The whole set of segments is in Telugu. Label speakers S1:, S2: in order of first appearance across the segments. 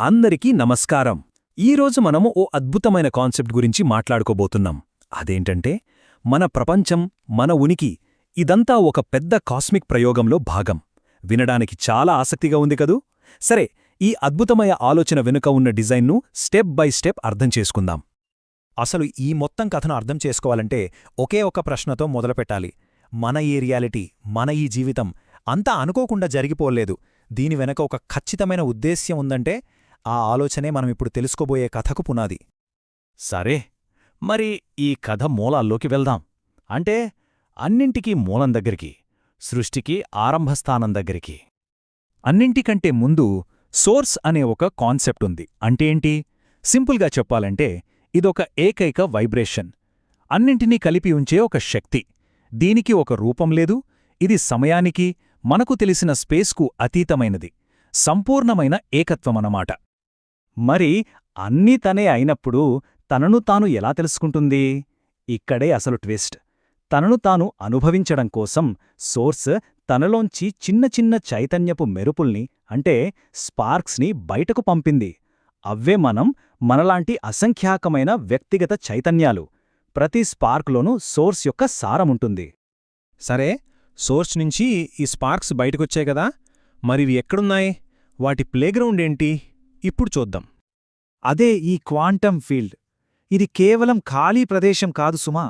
S1: అందరికీ నమస్కారం. ఈరోజు మనము ఓ అద్భుతమైన కాన్సెప్ట్ గురించి మాట్లాడుకోబోతున్నాం. అదేంటంటే మన ప్రపంచం మన ఉనికి ఇదంతా ఒక పెద్ద కాస్మిక్ ప్రయోగంలో భాగం. వినడానికి చాలా ఆసక్తిగా ఉంది కదూ? సరే ఈ అద్భుతమైన ఆలోచన వెనుక ఉన్న డిజైన్ను స్టెప్ బై స్టెప్ అర్థం చేసుకుందాం.
S2: అసలు ఈ మొత్తం కథను అర్థం చేసుకోవాలంటే ఒకే ఒక ప్రశ్నతో మొదలుపెట్టాలి. మన ఈ రియాలిటీ మన ఈ జీవితం అంతా అనుకోకుండా జరిగిపోలేదు. దీని వెనక ఒక ఖచ్చితమైన ఉద్దేశ్యం ఉందంటే ఆ ఆలోచనే మనమిప్పుడు తెలుసుకోబోయే కథకు పునాది.
S1: సరే మరి ఈ కథ మూలాల్లోకి వెళ్దాం. అంటే అన్నింటికీ మూలం దగ్గరికి సృష్టికి ఆరంభస్థానం దగ్గరికి. అన్నింటికంటే ముందు సోర్స్ అనే ఒక కాన్సెప్ట్ ఉంది. అంటే ఏంటి? సింపుల్గా చెప్పాలంటే ఇదొక ఏకైక వైబ్రేషన్. అన్నింటినీ కలిపి ఉంచే ఒక శక్తి. దీనికి ఒక రూపం లేదు ఇది సమయానికి మనకు తెలిసిన స్పేస్కు అతీతమైనది. సంపూర్ణమైన ఏకత్వమనమాట మరి అన్నీ తనే అయినప్పుడు తనను తాను ఎలా తెలుసుకుంటుంది? ఇక్కడే అసలు ట్విస్ట్. తనను తాను అనుభవించడం కోసం సోర్స్ తనలోంచి చిన్న చిన్న చైతన్యపు మెరుపుల్ని అంటే స్పార్క్స్ని బయటకు పంపింది. అవ్వే మనం మనలాంటి అసంఖ్యాకమైన వ్యక్తిగత చైతన్యాలు. ప్రతి స్పార్క్లోనూ సోర్స్ యొక్క సారముంటుంది
S2: సరే సోర్స్ నుంచి ఈ స్పార్క్స్ బయటకొచ్చాయి కదా? మరివి ఎక్కడున్నాయి? వాటి ప్లేగ్రౌండ్ ఏంటి ఇప్పుడు చూద్దాం.
S3: అదే ఈ క్వాంటమ్ ఫీల్డ్. ఇది కేవలం ఖాళీ ప్రదేశం కాదు సుమా.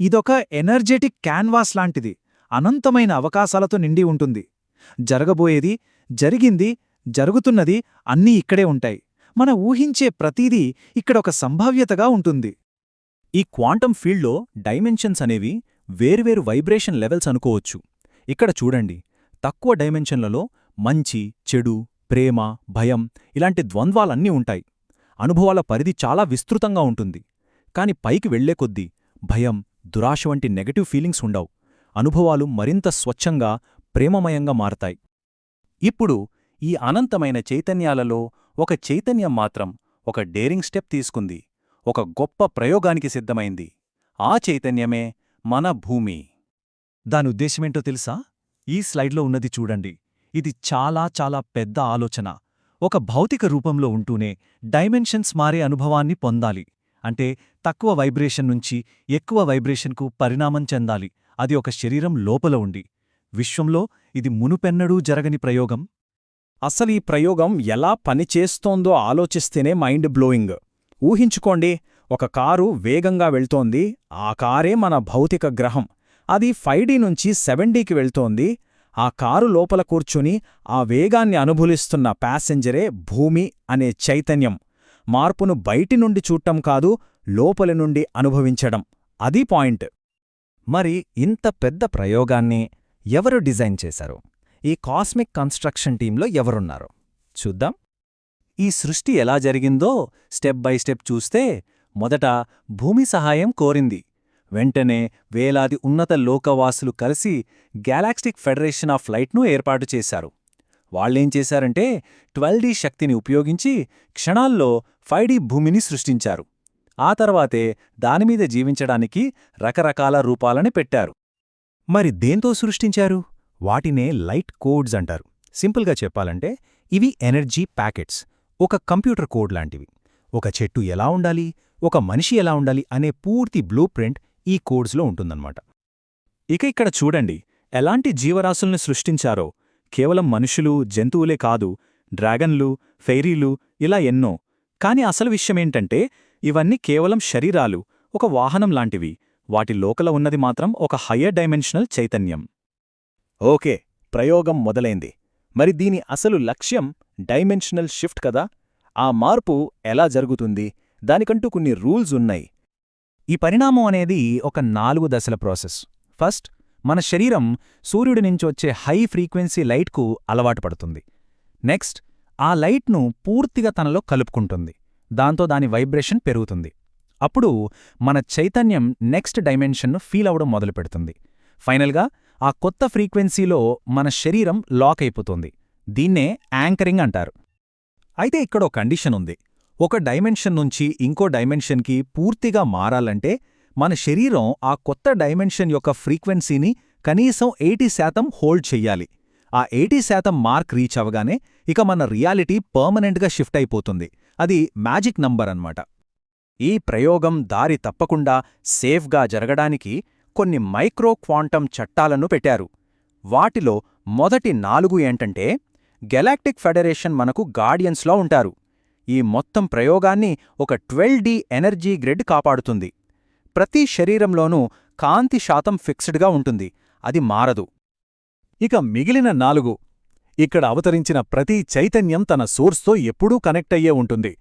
S3: ఇదొక ఎనర్జెటిక్ క్యాన్వాస్ లాంటిది. అనంతమైన అవకాశాలతో నిండి ఉంటుంది. జరగబోయేది జరిగింది జరుగుతున్నది అన్నీ ఇక్కడే ఉంటాయి. మన ఊహించే ప్రతీదీ ఇక్కడొక సంభావ్యతగా ఉంటుంది.
S2: ఈ క్వాంటం ఫీల్డ్లో డైమెన్షన్స్ అనేవి వేర్వేరు వైబ్రేషన్ లెవెల్స్ అనుకోవచ్చు. ఇక్కడ చూడండి తక్కువ డైమెన్షన్లలో మంచి చెడు ప్రేమ భయం ఇలాంటి ద్వంద్వాలన్నీ ఉంటాయి. అనుభవాల పరిధి చాలా విస్తృతంగా ఉంటుంది. కాని పైకి వెళ్ళే కొద్దీ భయం దురాశ వంటి నెగటివ్ ఫీలింగ్స్ ఉండవు. అనుభవాలు మరింత స్వచ్ఛంగా ప్రేమమయంగా మారతాయి. ఇప్పుడు ఈ అనంతమైన చైతన్యాలలో ఒక చైతన్యం మాత్రం ఒక డేరింగ్ స్టెప్ తీసుకుంది. ఒక గొప్ప ప్రయోగానికి సిద్ధమైంది. ఆ చైతన్యమే మన భూమి.
S3: దాని ఉద్దేశమేంటో తెలుసా? ఈ స్లైడ్లో ఉన్నది చూడండి. ఇది చాలా చాలా పెద్ద ఆలోచన. ఒక భౌతిక రూపంలో ఉంటూనే డైమెన్షన్స్ మారే అనుభవాన్ని పొందాలి. అంటే తక్కువ వైబ్రేషన్ నుంచి ఎక్కువ వైబ్రేషన్కు పరిణామం చెందాలి. అది ఒక శరీరం లోపల ఉండి. విశ్వంలో ఇది మునుపెన్నడూ జరగని ప్రయోగం.
S2: అసలు ఈ ప్రయోగం ఎలా పనిచేస్తోందో ఆలోచిస్తేనే మైండ్ బ్లోయింగ్. ఊహించుకోండి ఒక కారు వేగంగా వెళ్తోంది. ఆ కారే మన భౌతిక గ్రహం. అది ఫైవ్ నుంచి సెవెన్ డీకి వెళ్తోంది. ఆ కారు లోపల కూర్చుని ఆ వేగాన్ని అనుభూలిస్తున్న ప్యాసింజరే భూమి అనే చైతన్యం మార్పును బయటి నుండి చూడటం కాదు లోపలి నుండి అనుభవించడం. అది పాయింట్.
S1: మరి ఇంత పెద్ద ప్రయోగాన్ని ఎవరు డిజైన్ చేశారు? ఈ కాస్మిక్ కన్స్ట్రక్షన్ టీంలో ఎవరున్నారు? చూద్దాం. ఈ సృష్టి ఎలా జరిగిందో స్టెప్ బై స్టెప్ చూస్తే మొదట భూమి సహాయం కోరింది. వెంటనే వేలాది ఉన్నత లోకవాసులు కలిసి గ్యాలాక్టిక్ ఫెడరేషన్ ఆఫ్ లైట్ను ఏర్పాటు చేశారు. వాళ్ళేం చేశారంటే ట్వెల్వ్ శక్తిని ఉపయోగించి క్షణాల్లో ఫైవ్ భూమిని సృష్టించారు. ఆ తర్వాతే దానిమీద జీవించడానికి రకరకాల రూపాలని పెట్టారు.
S2: మరి దేంతో సృష్టించారు? వాటినే లైట్ కోడ్స్ అంటారు. సింపుల్గా చెప్పాలంటే ఇవి ఎనర్జీ ప్యాకెట్స్. ఒక కంప్యూటర్ కోడ్ లాంటివి. ఒక చెట్టు ఎలా ఉండాలి? ఒక మనిషి ఎలా ఉండాలి? అనే పూర్తి బ్లూ ప్రింట్ ఈ కోడ్స్లో ఉంటుందన్నమాట. ఇక ఇక్కడ చూడండి ఎలాంటి జీవరాశుల్ని సృష్టించారో. కేవలం మనుషులు జంతువులే కాదు డ్రాగన్లు ఫెయిరీలు ఇలా ఎన్నో. కాని అసలు విషయమేంటంటే ఇవన్నీ కేవలం శరీరాలు ఒక వాహనం లాంటివి. వాటి లోకల ఉన్నది మాత్రం ఒక హయ్యర్ డైమెన్షనల్ చైతన్యం. ఓకే ప్రయోగం మొదలైంది. మరి దీని అసలు లక్ష్యం డైమెన్షనల్ షిఫ్ట్ కదా? ఆ మార్పు ఎలా జరుగుతుంది? దానికంటూ కొన్ని రూల్స్ ఉన్నాయి. ఈ పరిణామం అనేది ఒక నాలుగు దశల ప్రాసెస్. ఫస్ట్ మన శరీరం సూర్యుడి నుంచి వచ్చే హై ఫ్రీక్వెన్సీ లైట్కు అలవాటు పడుతుంది. నెక్స్ట్ ఆ లైట్ను పూర్తిగా తనలో కలుపుకుంటుంది. దాంతో దాని వైబ్రేషన్ పెరుగుతుంది. అప్పుడు మన చైతన్యం నెక్స్ట్ డైమెన్షన్ను ఫీల్ అవడం మొదలుపెడుతుంది ఫైనల్గా ఆ కొత్త ఫ్రీక్వెన్సీలో మన శరీరం లాక్ అయిపోతుంది. దీన్నే యాంకరింగ్ అంటారు. అయితే ఇక్కడ ఒక కండిషన్ ఉంది. ఒక డైమెన్షన్ నుంచి ఇంకో డైమెన్షన్కి పూర్తిగా మారాలంటే మన శరీరం ఆ కొత్త డైమెన్షన్ యొక్క ఫ్రీక్వెన్సీని కనీసం ఎయిటీ శాతం హోల్డ్ చెయ్యాలి. ఆ ఎయిటీ శాతం మార్క్ రీచ్ అవగానే ఇక మన రియాలిటీ పర్మనెంట్గా షిఫ్ట్ అయిపోతుంది. అది మ్యాజిక్ నంబర్ అన్నమాట. ఈ ప్రయోగం దారి తప్పకుండా సేఫ్గా జరగడానికి కొన్ని మైక్రో క్వాంటం చట్టాలను పెట్టారు. వాటిలో మొదటి నాలుగు ఏంటంటే గెలాక్టిక్ ఫెడరేషన్ మనకు గార్డియన్స్లో ఉంటారు. ఈ మొత్తం ప్రయోగాన్ని ఒక ట్వెల్వ్ డి ఎనర్జీ గ్రిడ్ కాపాడుతుంది. ప్రతి శరీరంలోనూ కాంతి శాతం ఫిక్స్డ్గా ఉంటుంది. అది మారదు.
S1: ఇక మిగిలిన నాలుగు. ఇక్కడ అవతరించిన ప్రతి చైతన్యం తన సోర్స్తో ఎప్పుడూ కనెక్ట్ అయ్యే ఉంటుంది.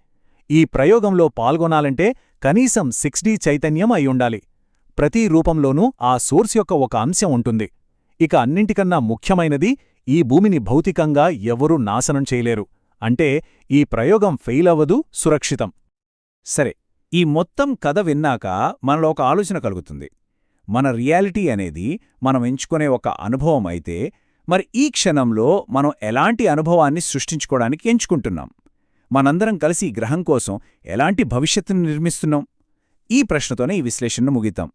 S1: ఈ ప్రయోగంలో పాల్గొనాలంటే కనీసం సిక్స్ డీ చైతన్యం అయ్యుండాలి ప్రతి రూపంలోనూ ఆ సోర్స్ యొక్క ఒక అంశం ఉంటుంది. ఇక అన్నింటికన్నా ముఖ్యమైనది ఈ భూమిని భౌతికంగా ఎవరూ నాశనం చేయలేరు. అంటే ఈ ప్రయోగం ఫెయిల్ అవ్వదు సురక్షితం.
S4: సరే ఈ మొత్తం కథ విన్నాక మనలో ఒక ఆలోచన కలుగుతుంది. మన రియాలిటీ అనేది మనం ఎంచుకునే ఒక అనుభవం అయితే మరి ఈ క్షణంలో మనం ఎలాంటి అనుభవాన్ని సృష్టించుకోవడానికి ఎంచుకుంటున్నాం? మనందరం కలిసి ఈ గ్రహం కోసం ఎలాంటి భవిష్యత్తును నిర్మిస్తున్నాం? ఈ ప్రశ్నతోనే ఈ విశ్లేషణను ముగిద్దాం.